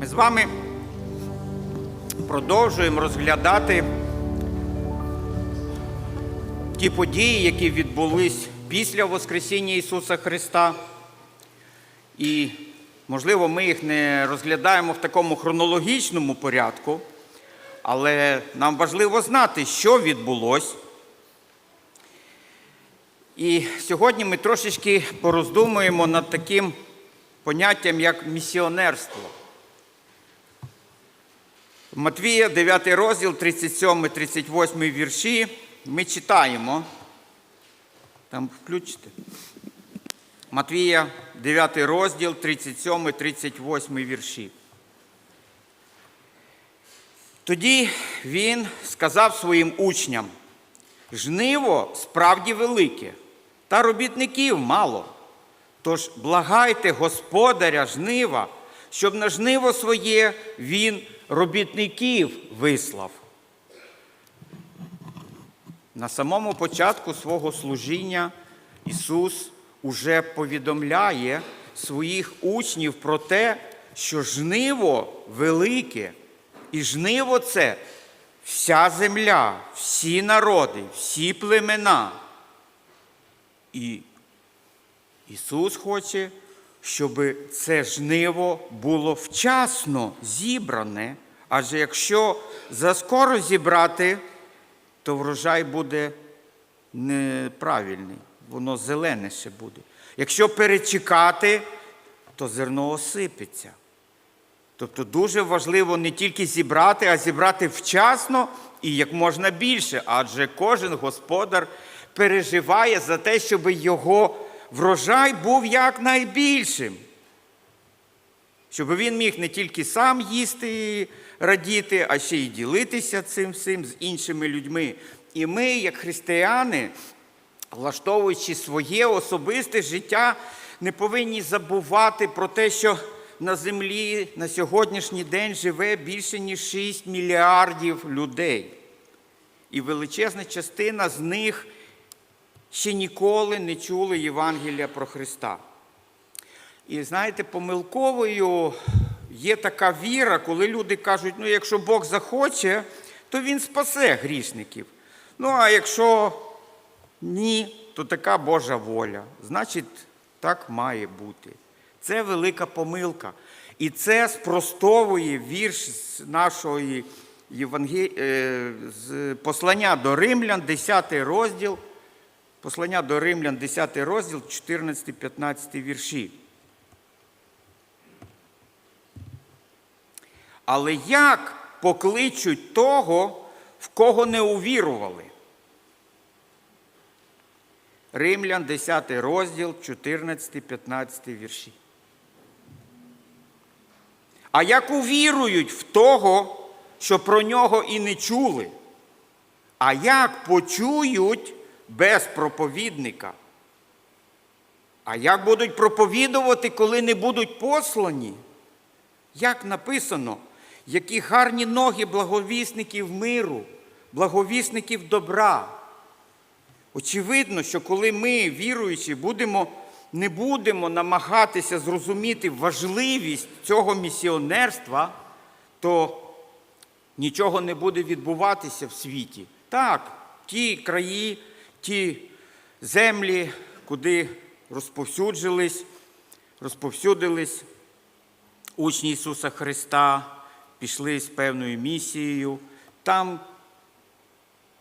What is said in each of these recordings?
Ми з вами продовжуємо розглядати ті події, які відбулись після Воскресіння Ісуса Христа. І, можливо, ми їх не розглядаємо в такому хронологічному порядку, але нам важливо знати, що відбулось. І сьогодні ми трошечки пороздумуємо над таким поняттям, як місіонерство. Матвія, 9 розділ, 37-38 вірші. Ми читаємо. Там включите. Матвія, 9 розділ, 37-38 вірші. Тоді він сказав своїм учням: жниво справді велике, та робітників мало. Тож благайте господаря жнива, щоб на жниво своє він робітників вислав. На самому початку свого служіння Ісус уже повідомляє своїх учнів про те, що жниво велике, і жниво це вся земля, всі народи, всі племена. І Ісус хоче, щоб це жниво було вчасно зібране, адже якщо заскоро зібрати, то врожай буде неправильний, воно зелене ще буде. Якщо перечекати, то зерно осипеться. Тобто дуже важливо не тільки зібрати, а зібрати вчасно і як можна більше, адже кожен господар переживає за те, щоб його врожай був якнайбільшим. Щоб він міг не тільки сам їсти радіти, а ще й ділитися цим всім з іншими людьми. І ми, як християни, влаштовуючи своє особисте життя, не повинні забувати про те, що на землі на сьогоднішній день живе більше ніж 6 мільярдів людей. І величезна частина з них ще ніколи не чули Євангелія про Христа. І знаєте, помилковою є така віра, коли люди кажуть, ну якщо Бог захоче, то Він спасе грішників. Ну а якщо ні, то така Божа воля. Значить, так має бути. Це велика помилка. І це спростовує вірш з нашої Євангел... е, з послання до Римлян, 10 розділ. Послання до Римлян, 10 розділ, 14-15 вірші. Але як покличуть того, в кого не увірували? Римлян, 10 розділ, 14-15 вірші. А як увірують в того, що про нього і не чули? А як почують без проповідника? А як будуть проповідувати, коли не будуть послані? Як написано, які гарні ноги благовісників миру, благовісників добра. Очевидно, що коли ми, віруючі, будемо, не будемо намагатися зрозуміти важливість цього місіонерства, то нічого не буде відбуватися в світі. Так, ті краї, ті землі, куди розповсюджились, розповсюдились учні Ісуса Христа, пішли з певною місією, там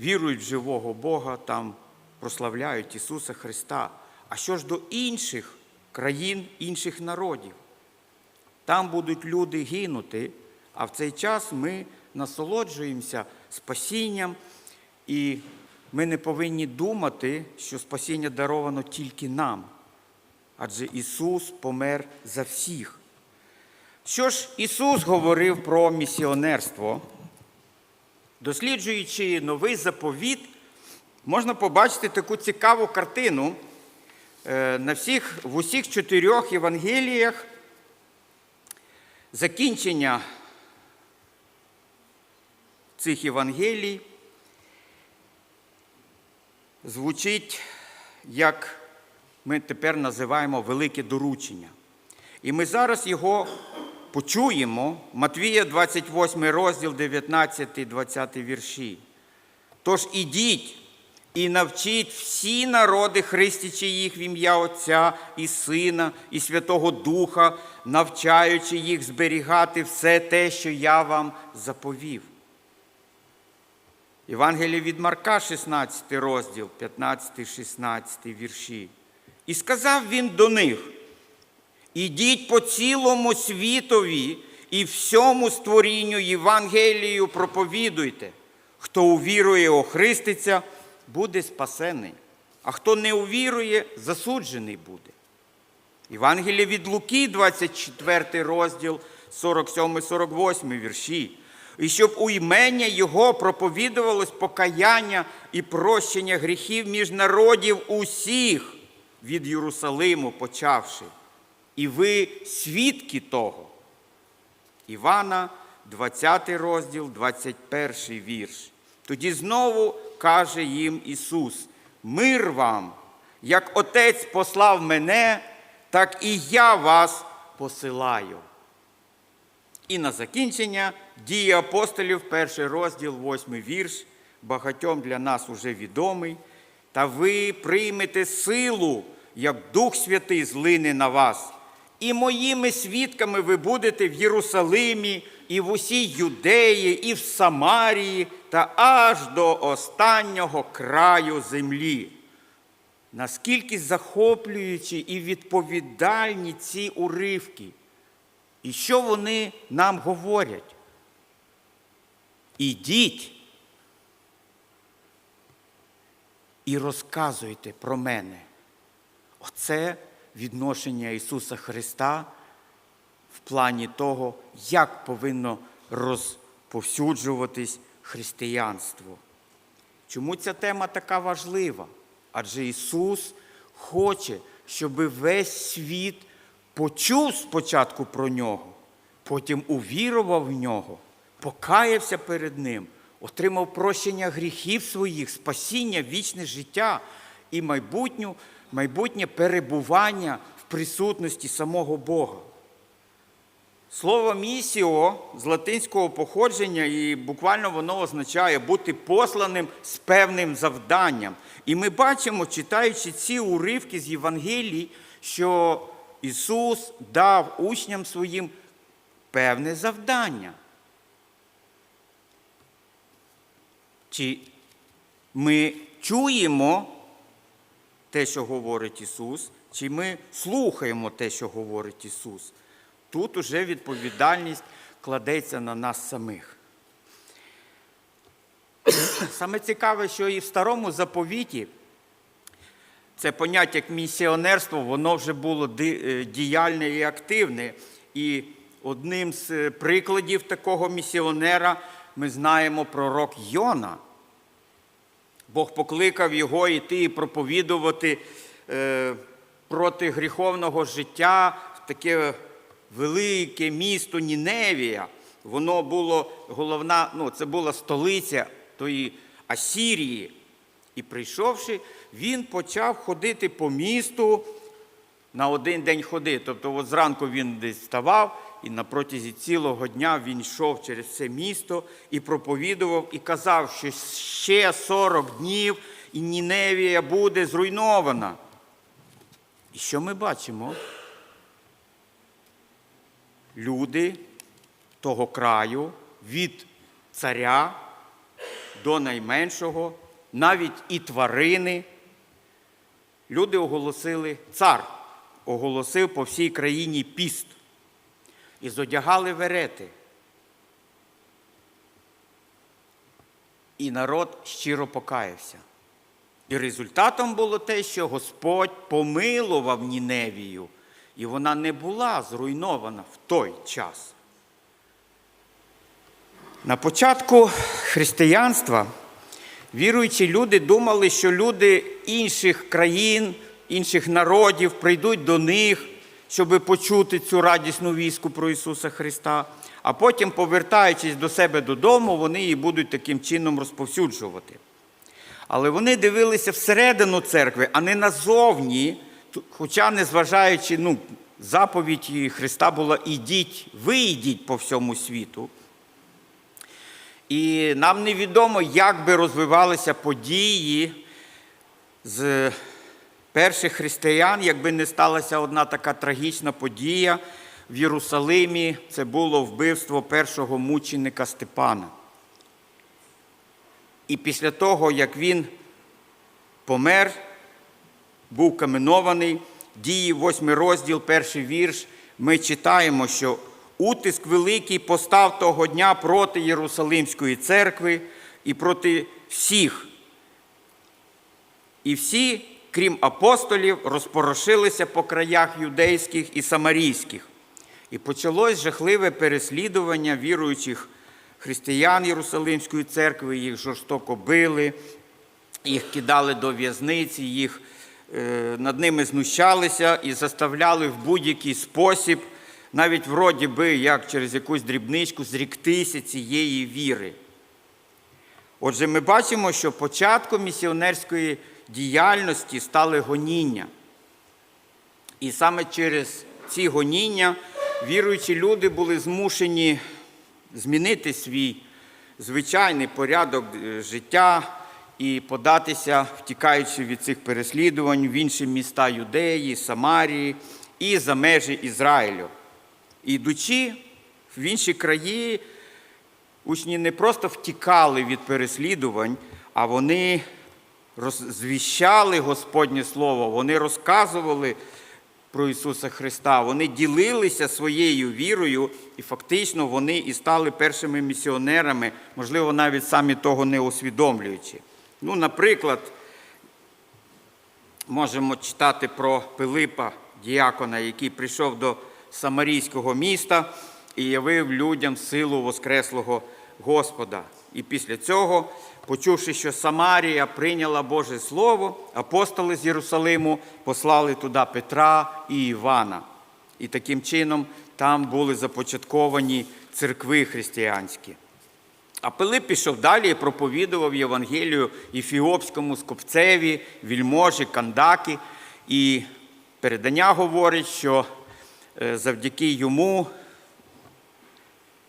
вірують в живого Бога, там прославляють Ісуса Христа. А що ж до інших країн, інших народів? Там будуть люди гинути, а в цей час ми насолоджуємося спасінням, і ми не повинні думати, що спасіння даровано тільки нам. Адже Ісус помер за всіх. Що ж Ісус говорив про місіонерство? Досліджуючи новий заповіт, можна побачити таку цікаву картину. Е, На всіх, в усіх чотирьох Євангеліях закінчення цих Євангелій звучить, як ми тепер називаємо велике доручення. І ми зараз його почуємо Матвія 28 розділ 19-20 вірші. Тож ідіть і навчіть всі народи, хрестячи їх в ім'я Отця і Сина, і Святого Духа, навчаючи їх зберігати все те, що я вам заповів. Євангеліє від Марка, 16 розділ, 15-16 вірші. І сказав він до них: Ідіть по цілому світові і всьому створінню Євангелію проповідуйте. Хто увірує, охриститься, буде спасений, а хто не увірує, засуджений буде. Євангеліє від Луки, 24 розділ, 47-48 вірші. І щоб у імення Його проповідувалось покаяння і прощення гріхів між народів усіх від Єрусалиму почавши. І ви свідки того. Івана, 20 розділ, 21 вірш. Тоді знову каже їм Ісус: Мир вам, як Отець послав мене, так і я вас посилаю. І на закінчення дії апостолів, перший розділ, восьмий вірш, багатьом для нас уже відомий. Та ви приймете силу, як Дух Святий злине на вас. І моїми свідками ви будете в Єрусалимі, і в усій Юдеї, і в Самарії, та аж до останнього краю землі. Наскільки захоплюючі і відповідальні ці уривки, і що вони нам говорять? Ідіть і розказуйте про мене. Оце відношення Ісуса Христа в плані того, як повинно розповсюджуватись християнство. Чому ця тема така важлива? Адже Ісус хоче, щоб весь світ почув спочатку про нього, потім увірував в нього, покаявся перед Ним, отримав прощення гріхів своїх, спасіння, вічне життя і майбутню, майбутнє перебування в присутності самого Бога. Слово місіо з латинського походження, і буквально воно означає бути посланим з певним завданням. І ми бачимо, читаючи ці уривки з Євангелії, що Ісус дав учням своїм певне завдання. Чи ми чуємо те, що говорить Ісус, чи ми слухаємо те, що говорить Ісус? Тут уже відповідальність кладеться на нас самих. Саме цікаве, що і в старому заповіті це поняття як місіонерство, воно вже було е, діяльне і активне. І одним з е, прикладів такого місіонера ми знаємо пророк Йона. Бог покликав його йти і проповідувати е, проти гріховного життя в таке велике місто Ніневія. Воно було головна, ну, це була столиця тої Асірії. І прийшовши, він почав ходити по місту на один день ходи. Тобто, от зранку він десь вставав, і на протязі цілого дня він йшов через це місто і проповідував, і казав, що ще 40 днів і Ніневія буде зруйнована. І що ми бачимо? Люди того краю від царя до найменшого, навіть і тварини. Люди оголосили, цар оголосив по всій країні піст і зодягали верети. І народ щиро покаявся. І результатом було те, що Господь помилував Ніневію, і вона не була зруйнована в той час. На початку християнства віруючі люди думали, що люди інших країн, інших народів прийдуть до них, щоб почути цю радісну вістку про Ісуса Христа, а потім, повертаючись до себе додому, вони її будуть таким чином розповсюджувати. Але вони дивилися всередину церкви, а не назовні, хоча, незважаючи, ну, заповідь Христа була ідіть, ви йдіть по всьому світу. І нам невідомо, як би розвивалися події з перших християн, якби не сталася одна така трагічна подія в Єрусалимі. Це було вбивство першого мученика Степана. І після того, як він помер, був каменований, дії, восьмий розділ, перший вірш, ми читаємо, що утиск великий постав того дня проти Єрусалимської церкви і проти всіх. І всі, крім апостолів, розпорошилися по краях юдейських і самарійських. І почалось жахливе переслідування віруючих християн Єрусалимської церкви, їх жорстоко били, їх кидали до в'язниці, їх е, над ними знущалися і заставляли в будь-який спосіб, навіть вроді би, як через якусь дрібничку, зріктися цієї віри. Отже, ми бачимо, що початком місіонерської діяльності стали гоніння. І саме через ці гоніння віруючі люди були змушені змінити свій звичайний порядок е, життя і податися, втікаючи від цих переслідувань в інші міста Юдеї, Самарії і за межі Ізраїлю. І йдучи в інші краї, учні не просто втікали від переслідувань, а вони розвіщали Господнє Слово, вони розказували про Ісуса Христа, вони ділилися своєю вірою, і фактично вони і стали першими місіонерами, можливо, навіть самі того не усвідомлюючи. Ну, наприклад, можемо читати про Пилипа, діякона, який прийшов до Самарійського міста і явив людям силу Воскреслого Господа. І після цього, почувши, що Самарія прийняла Боже Слово, апостоли з Єрусалиму послали туди Петра і Івана. І таким чином там були започатковані церкви християнські. А Пилип пішов далі і проповідував Євангелію Іфіопському скопцеві, вільможі, кандаки. І передання говорить, що завдяки йому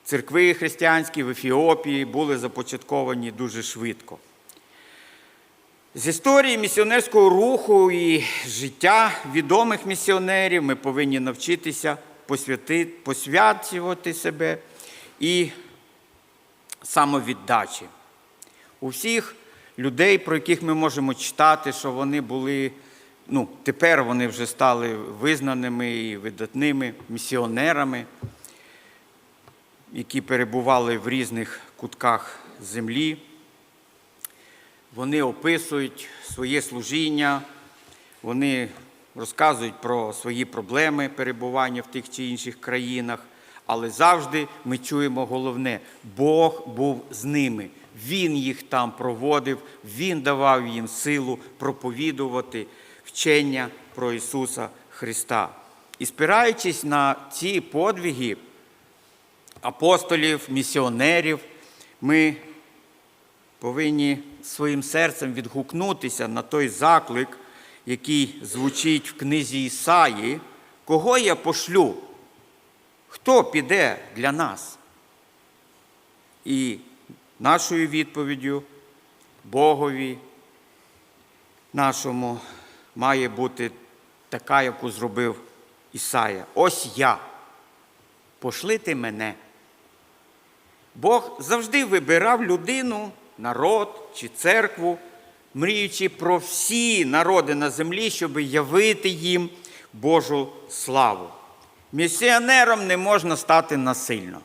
церкви християнські в Ефіопії були започатковані дуже швидко. З історії місіонерського руху і життя відомих місіонерів ми повинні навчитися посвячувати себе і самовіддачі. У всіх людей, про яких ми можемо читати, що вони були, ну, тепер вони вже стали визнаними і видатними місіонерами, які перебували в різних кутках землі. Вони описують своє служіння, вони розказують про свої проблеми перебування в тих чи інших країнах, але завжди ми чуємо головне: Бог був з ними. Він їх там проводив, Він давав їм силу проповідувати вчення про Ісуса Христа. І спираючись на ці подвиги апостолів, місіонерів, ми повинні своїм серцем відгукнутися на той заклик, який звучить в книзі Ісаї, кого я пошлю, хто піде для нас? І нашою відповіддю Богові нашому має бути така, яку зробив Ісая. Ось я. Пошлите мене. Бог завжди вибирав людину, народ чи церкву, мріючи про всі народи на землі, щоб явити їм Божу славу. Місіонером не можна стати насильно.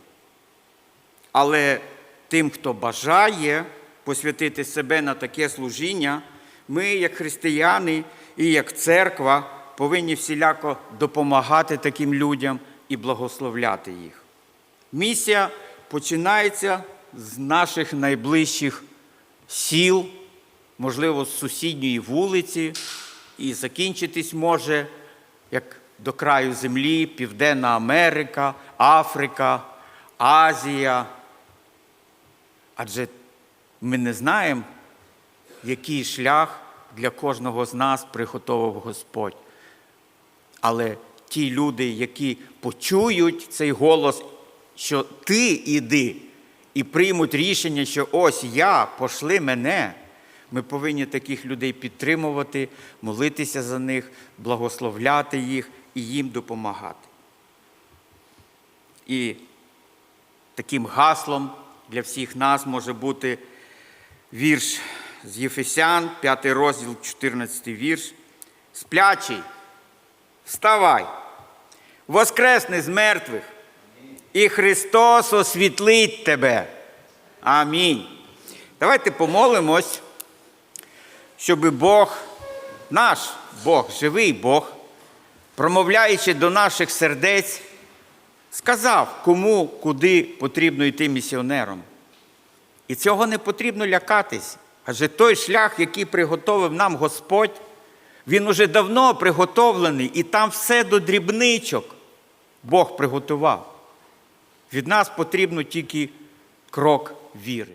Але тим, хто бажає посвятити себе на таке служіння, ми, як християни і як церква, повинні всіляко допомагати таким людям і благословляти їх. Місія починається з наших найближчих сіл, можливо, з сусідньої вулиці, і закінчитись може як до краю землі, Південна Америка, Африка, Азія. Адже ми не знаємо, який шлях для кожного з нас приготовив Господь. Але ті люди, які почують цей голос, що ти іди, і приймуть рішення, що ось я, пошли мене. Ми повинні таких людей підтримувати, молитися за них, благословляти їх і їм допомагати. І таким гаслом для всіх нас може бути вірш з Єфесян, 5 розділ, 14 вірш. Сплячий, вставай, воскресни з мертвих, і Христос освітлить тебе. Амінь. Давайте помолимось, щоб Бог, наш Бог, живий Бог, промовляючи до наших сердець, сказав, кому, куди потрібно йти місіонером. І цього не потрібно лякатись. Адже той шлях, який приготовив нам Господь, він уже давно приготовлений, і там все до дрібничок Бог приготував. Від нас потрібно тільки крок віри.